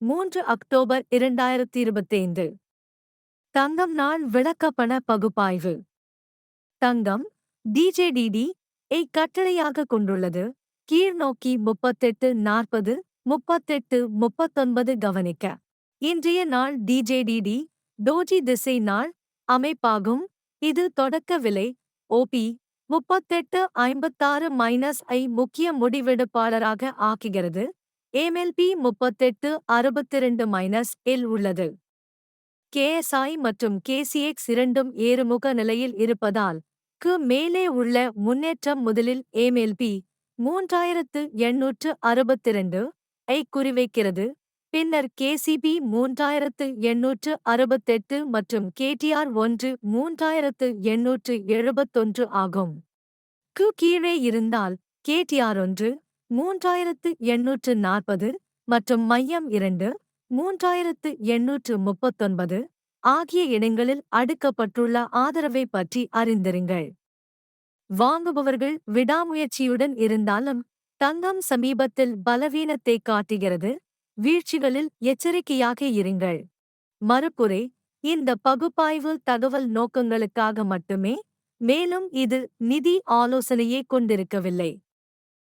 மூன்று அக்டோபர் இரண்டாயிரத்தி இருபத்தைந்து தங்கம் நாள் விளக்கப்பண பகுப்பாய்வு. தங்கம் டிஜேடிடி ஐ கட்டளையாக கொண்டுள்ளது. கீழ்நோக்கி முப்பத்தெட்டு நாற்பது முப்பத்தெட்டு முப்பத்தொன்பது கவனிக்க. இன்றைய நாள் டிஜேடிடி டோஜி திசை நாள் அமைப்பாகும். இது தொடக்க விலை ஓபி முப்பத்தெட்டு ஐம்பத்தாறு மைனஸ் ஐ முக்கிய முடிவெடுப்பாளராக ஆக்குகிறது. ஏமெல்பி முப்பத்தெட்டு அறுபத்திரண்டு மைனஸ் இல் உள்ளது. கேஎஸ்ஐ மற்றும் கேசிஎக்ஸ் இரண்டும் ஏறுமுக நிலையில் இருப்பதால் க்கு மேலே உள்ள முன்னேற்றம் முதலில் ஏமெல்பி மூன்றாயிரத்து எண்ணூற்று அறுபத்திரண்டு ஐ குறிவைக்கிறது. பின்னர் கேசிபி மூன்றாயிரத்து எண்ணூற்று அறுபத்தெட்டு மற்றும் கேடிஆர் ஒன்று மூன்றாயிரத்து எண்ணூற்று எழுபத்தொன்று ஆகும். க்கு கீழே இருந்தால் கேடிஆர் ஒன்று மூன்றாயிரத்து எண்ணூற்று நாற்பது மற்றும் மையம் இரண்டு மூன்றாயிரத்து எண்ணூற்று முப்பத்தொன்பது ஆகிய இடங்களில் அடுக்கப்பட்டுள்ள ஆதரவை பற்றி அறிந்திருங்கள். வாங்குபவர்கள் விடாமுயற்சியுடன் இருந்தாலும் தங்கம் சமீபத்தில் பலவீனத்தை காட்டுகிறது வீழ்ச்சிகளில் எச்சரிக்கையாக இருங்கள். மறுபுறை இந்த பகுப்பாய்வு தகவல் நோக்கங்களுக்காக மட்டுமே மேலும் இது நிதி ஆலோசனையை கொண்டிருக்கவில்லை.